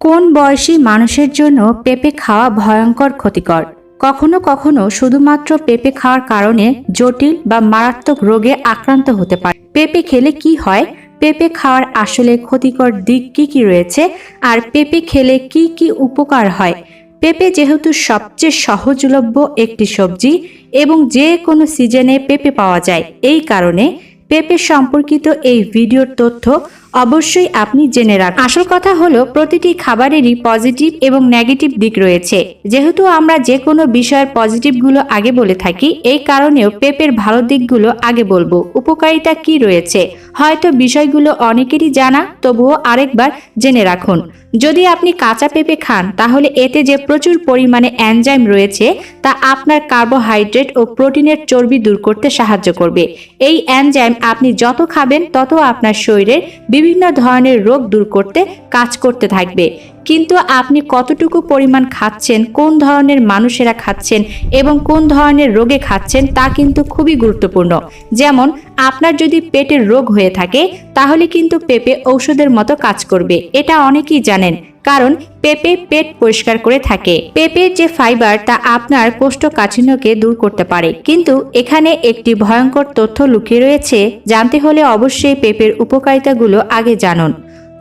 কোন বয়সী মানুষের জন্য পেঁপে খাওয়া ভয়ঙ্কর ক্ষতিকর? কখনো কখনো শুধুমাত্র পেঁপে খাওয়ার কারণে জটিল বা মারাত্মক রোগে আক্রান্ত হতে পারে। পেঁপে খেলে কি হয়? পেঁপে খাওয়ার আসলে ক্ষতিকর দিক কি কি রয়েছে? আর পেঁপে খেলে কি কি উপকার হয়? পেঁপে যেহেতু সবচেয়ে সহজলভ্য একটি সবজি এবং যে কোনো সিজনে পেঁপে পাওয়া যায়, এই কারণে পেঁপে সম্পর্কিত এই ভিডিওর তথ্য অবশ্যই আপনি জেনে রাখুন। আসল কথা হলো, প্রতিটি খাবারেরই পজিটিভ এবং নেগেটিভ দিক রয়েছে। যেহেতু আমরা যে কোনো বিষয়ের পজিটিভগুলো আগে বলে থাকি, এই কারণেও পেঁপের ভালো দিকগুলো আগে বলব। উপকারিতা কি রয়েছে? হয়তো বিষয়গুলো অনেকেরই জানা, তবুও আরেকবার জেনে রাখুন। যদি আপনি কাঁচা পেঁপে খান, তাহলে এতে যে প্রচুর পরিমাণে অ্যানজাইম রয়েছে, তা আপনার কার্বোহাইড্রেট ও প্রোটিনের চর্বি দূর করতে সাহায্য করবে। এই অ্যানজাইম আপনি যত খাবেন, তত আপনার শরীরের বিভিন্ন ধরনের রোগ দূর করতে কাজ করতে থাকবে। কিন্তু আপনি কতটুকু পরিমাণ খাচ্ছেন, কোন ধরনের মানুষেরা খাচ্ছেন এবং কোন ধরনের রোগে খাচ্ছেন তা কিন্তু খুবই গুরুত্বপূর্ণ। যেমন, আপনার যদি পেটের রোগ হয়ে থাকে, তাহলে কিন্তু পেঁপে ঔষধের মতো কাজ করবে। এটা অনেকেই জানেন, কারণ পেঁপে পেট পরিষ্কার করে থাকে। পেঁপের যে ফাইবার, তা আপনার কোষ্ঠকাঠিন্যকে দূর করতে পারে। কিন্তু এখানে একটি ভয়ঙ্কর তথ্য লুকিয়ে রয়েছে, জানতে হলে অবশ্যই পেঁপের উপকারিতাগুলো আগে জানুন।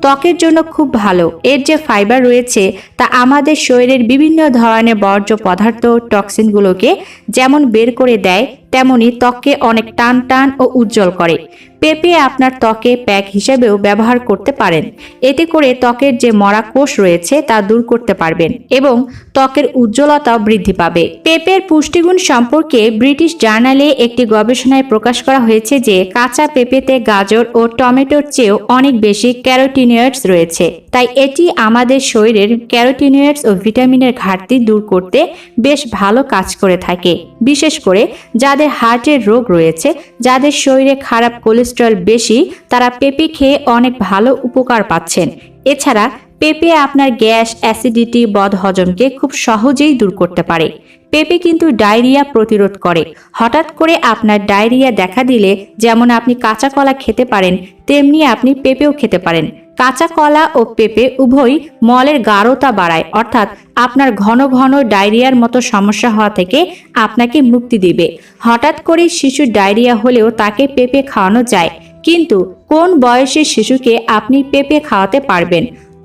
ত্বকের জন্য খুব ভালো। এর যে ফাইবার রয়েছে, তা আমাদের শরীরের বিভিন্ন ধরনের বর্জ্য পদার্থ, টক্সিনগুলোকে যেমন বের করে দেয় তেমনি ত্বককে অনেক টান টান ও উজ্জ্বল করে। পেঁপে আপনার ত্বকে প্যাক হিসেবেও ব্যবহার করতে পারেন। এতে করে ত্বকের যে মরা কোষ রয়েছে তা দূর করতে পারবেন এবং ত্বকের উজ্জ্বলতা বৃদ্ধি পাবে। পেঁপের পুষ্টিগুণ সম্পর্কে ব্রিটিশ জার্নালে একটি গবেষণায় প্রকাশ করা হয়েছে যে কাঁচা পেঁপেতে গাজর ও টমেটোর চেয়েও অনেক বেশি ক্যারোটিনিয়েটস রয়েছে। তাই এটি আমাদের শরীরের ক্যারোটিনিয়েটস ও ভিটামিনের ঘাটতি দূর করতে বেশ ভালো কাজ করে থাকে। বিশেষ করে যাদের হার্টের রোগ রয়েছে, যাদের শরীরে খারাপ কোলেস্ট্রল বেশি, তারা পেঁপে খেয়ে অনেক ভালো উপকার পাচ্ছেন। এছাড়া, পেঁপে আপনার গ্যাস, অ্যাসিডিটি, বদহজমকে খুব সহজেই দূর করতে পারে। পেঁপে কিন্তু ডায়রিয়া প্রতিরোধ করে। হঠাৎ করে আপনার ডায়রিয়া দেখা দিলে, যেমন আপনি কাঁচা কলা খেতে পারেন, তেমনি আপনি পেঁপেও খেতে পারেন। কাঁচা কলা ও পেঁপে উভয়ই মলের গাঢ়তা বাড়ায়, অর্থাৎ আপনার ঘন ঘন ডায়রিয়ার মতো সমস্যা হওয়া থেকে আপনাকে মুক্তি দিবে। হঠাৎ করে শিশুর ডায়রিয়া হলেও তাকে পেঁপে খাওয়ানো যায়। কিন্তু কোন বয়সের শিশুকে আপনি পেঁপে খাওয়াতে পারবেন?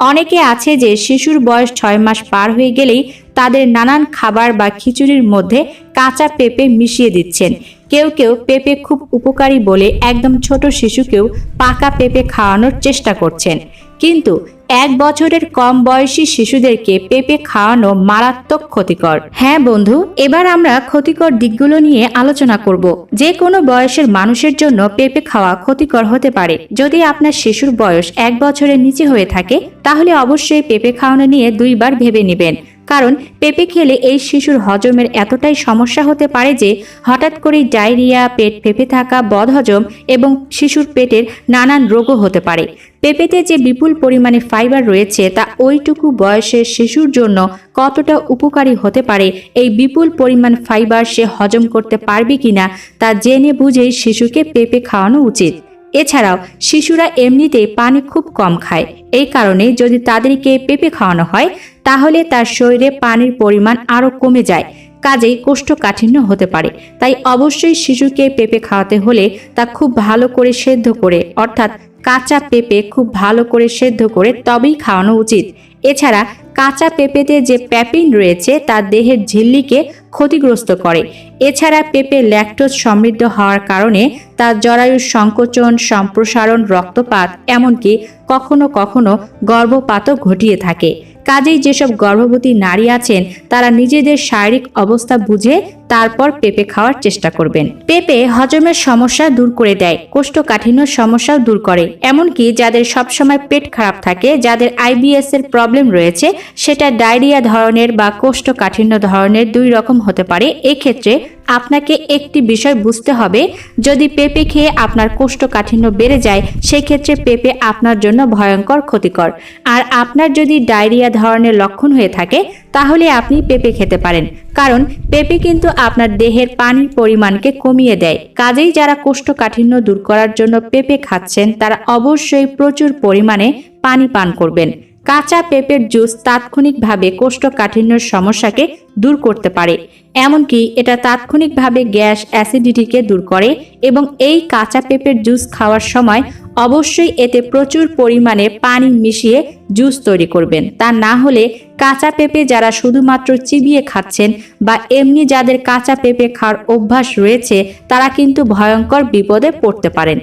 অনেকে আছে যে শিশুর বয়স ছয় মাস পার হয়ে গেলেই তাদের নানান খাবার বা খিচুড়ির মধ্যে কাঁচা পেঁপে মিশিয়ে দিচ্ছেন। কেউ কেউ পেঁপে খুব উপকারী বলে একদম ছোট শিশুকেও পাকা পেঁপে খাওয়ানোর চেষ্টা করছেন। কিন্তু এক বছরের কম বয়সী শিশুদেরকে পেঁপে খাওয়ানো মারাত্মক ক্ষতিকর। হ্যাঁ বন্ধু, এবার আমরা ক্ষতিকর দিকগুলো নিয়ে আলোচনা করব। যে কোনো বয়সের মানুষের জন্য পেঁপে খাওয়া ক্ষতিকর হতে পারে। যদি আপনার শিশুর বয়স এক বছরের নিচে হয়ে থাকে, তাহলে অবশ্যই পেঁপে খাওয়ানো নিয়ে দুইবার ভেবে নেবেন। কারণ পেঁপে খেলে এই শিশুর হজমের এতটাই সমস্যা হতে পারে যে হঠাৎ করে ডায়রিয়া, পেট পেঁপে থাকা, বদহজম এবং শিশুর পেটের নানান রোগও হতে পারে। পেঁপেতে যে বিপুল পরিমাণে ফাইবার রয়েছে, তা ওইটুকু বয়সের শিশুর জন্য কতটা উপকারী হতে পারে, এই বিপুল পরিমাণ ফাইবার সে হজম করতে পারবে কিনা, তা জেনে বুঝেই শিশুকে পেঁপে খাওয়ানো উচিত। এছাড়াও শিশুরা এমনিতেই পানি খুব কম খায়। এই কারণে যদি তাদেরকে পেঁপে খাওয়ানো হয়, তাহলে তার শরীরে পানির পরিমাণ আরও কমে যায়। কাজেই কোষ্ঠকাঠিন্য হতে পারে। তাই অবশ্যই শিশুকে পেঁপে খাওয়াতে হলে তা খুব ভালো করে সেদ্ধ করে, অর্থাৎ কাঁচা পেঁপে খুব ভালো করে সেদ্ধ করে তবেই খাওয়ানো উচিত। এছাড়া কাঁচা পেঁপেতে যে প্যাপিন রয়েছে, তা দেহের ঝিল্লিকে ক্ষতিগ্রস্ত করে। এছাড়া পেঁপে ল্যাকটোজ সমৃদ্ধ হওয়ার কারণে তা জরায়ুর সংকোচন, সম্প্রসারণ, রক্তপাত, এমনকি কখনো কখনো গর্ভপাতও ঘটিয়ে থাকে। কাজেই যেসব গর্ভবতী নারী আছেন, তারা নিজেদের শারীরিক অবস্থা বুঝে তারপর পেঁপে খাওয়ার চেষ্টা করবেন। পেঁপে হজমের সমস্যা দূর করে দেয় কোষ্ঠকাঠিন্য সমস্যাও দূর করে। এমনকি যাদের সবসময় পেট খারাপ থাকে, যাদের আইবিএস এর প্রবলেম রয়েছে, সেটা ডায়রিয়া ধরনের বা কোষ্ঠকাঠিন্য ধরনের দুই রকম হতে পারে। এক্ষেত্রে আপনাকে একটি বিষয় বুঝতে হবে, যদি পেঁপে খেয়ে আপনার কোষ্ঠকাঠিন্য বেড়ে যায়, সেক্ষেত্রে পেঁপে আপনার জন্য ভয়ঙ্কর, ক্ষতিকর। আর আপনার যদি ডায়রিয়া ধরনের লক্ষণ হয়ে থাকে, তাহলে আপনি পেঁপে খেতে পারেন। কারণ পেঁপে কিন্তু আপনার দেহের পানির পরিমাণকে কমিয়ে দেয়। কাজেই যারা কোষ্ঠকাঠিন্য দূর করার জন্য পেঁপে খাচ্ছেন, তারা অবশ্যই প্রচুর পরিমাণে পানি পান করবেন। কাঁচা পেঁপের জুস তাৎক্ষণিকভাবে কোষ্ঠকাঠিন্যর সমস্যাকে দূর করতে পারে। এমনকি এটা তাৎক্ষণিকভাবে গ্যাস অ্যাসিডিটিকে দূর করে এবং এই কাঁচা পেঁপের জুস খাওয়ার সময় অবশ্যই এতে প্রচুর পরিমাণে পানি মিশিয়ে জুস তৈরি করবেন। তা না হলে কাঁচা পেঁপে যারা শুধুমাত্র চিবিয়ে খাচ্ছেন বা এমনি যাদের কাঁচা পেঁপে খাওয়ার অভ্যাস রয়েছে, তারা কিন্তু ভয়ঙ্কর বিপদে পড়তে পারেন।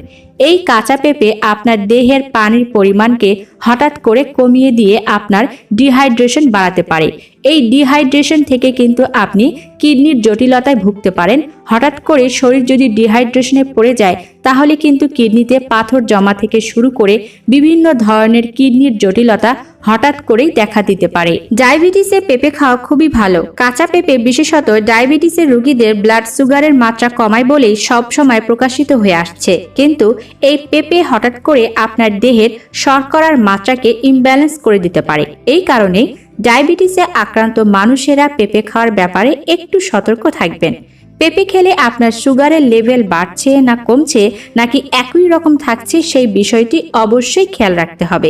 এই কাঁচা পেঁপে আপনার দেহের পানির পরিমাণকে হঠাৎ করে কমিয়ে দিয়ে আপনার ডিহাইড্রেশন বাড়াতে পারে। এই ডিহাইড্রেশন থেকে কিন্তু আপনি কিডনির জটিলতায় ভুগতে পারেন। হঠাৎ করে শরীর যদি ডিহাইড্রেশনে পড়ে যায়, তাহলে কিন্তু কিডনিতে পাথর জমা থেকে শুরু করে বিভিন্ন ধরনের কিডনির জটিলতা হঠাৎ করেই দেখা দিতে পারে। ডায়াবেটিসে পেঁপে খাওয়া খুবই ভালো। কাঁচা পেঁপে, বিশেষত ডায়াবেটিসের রোগীদের ব্লাড সুগারের মাত্রা কমায় বলেই সবসময় প্রকাশিত হয়ে আসছে। কিন্তু এই পেঁপে হঠাৎ করে আপনার দেহের শর্করার মাত্রাকে ইমব্যালেন্স করে দিতে পারে। এই কারণে ডায়াবেটিসে আক্রান্ত মানুষেরা পেঁপে খাওয়ার ব্যাপারে একটু সতর্ক থাকবেন। পেঁপে খেলে আপনার সুগারের লেভেল বাড়ছে না কমছে, নাকি একই রকম থাকছে সেই বিষয়টি অবশ্যই খেয়াল রাখতে হবে।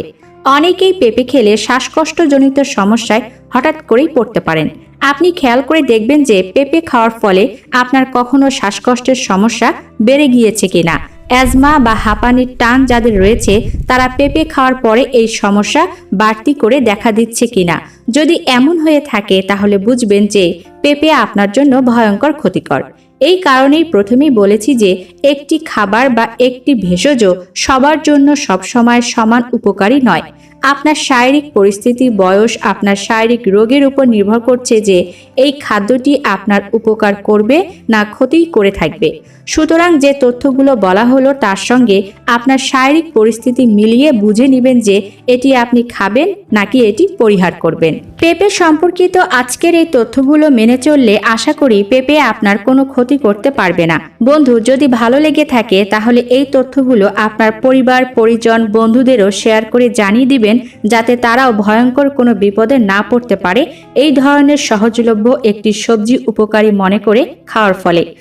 অনেকেই পেঁপে খেলে শ্বাসকষ্টজনিত সমস্যায় হঠাৎ করেই পড়তে পারেন। আপনি খেয়াল করে দেখবেন যে পেঁপে খাওয়ার ফলে আপনার কখনো শ্বাসকষ্টের সমস্যা বেড়ে গিয়েছে কিনা। অ্যাজমা বা হাঁপানির টান যাদের রয়েছে, তারা পেঁপে খাওয়ার পরে এই সমস্যা বাড়তি করে দেখা দিচ্ছে কিনা। যদি এমন হয়ে থাকে, তাহলে বুঝবেন যে পেঁপে আপনার জন্য ভয়ঙ্কর ক্ষতিকর। এই কারণেই প্রথমেই বলেছি যে একটি খাবার বা একটি ভেষজ সবার জন্য সবসময় সমান উপকারী নয়। আপনার শারীরিক পরিস্থিতি, বয়স আপনার শারীরিক রোগের উপর নির্ভর করছে যে এই খাদ্যটি আপনার উপকার করবে না ক্ষতি করে থাকবে। সুতরাং যে তথ্যগুলো বলা হলো তার সঙ্গে আপনার শারীরিক পরিস্থিতি মিলিয়ে বুঝে নেবেন যে এটি আপনি খাবেন নাকি এটি পরিহার করবেন। পেঁপে সম্পর্কিত আজকের এই তথ্যগুলো মেনে চললে আশা করি পেঁপে আপনার কোনো ক্ষতি করতে পারবে না। বন্ধু, যদি ভালো লেগে থাকে তাহলে এই তথ্যগুলো আপনার পরিবার, পরিজন, বন্ধুদেরও শেয়ার করে জানিয়ে দিবেন। যাতে তারাও ভয়ঙ্কর কোনো বিপদে না পড়তে পারে। এই ধরনের সহজলভ্য একটি সবজি উপকারী মনে করে খাওয়ার ফলে।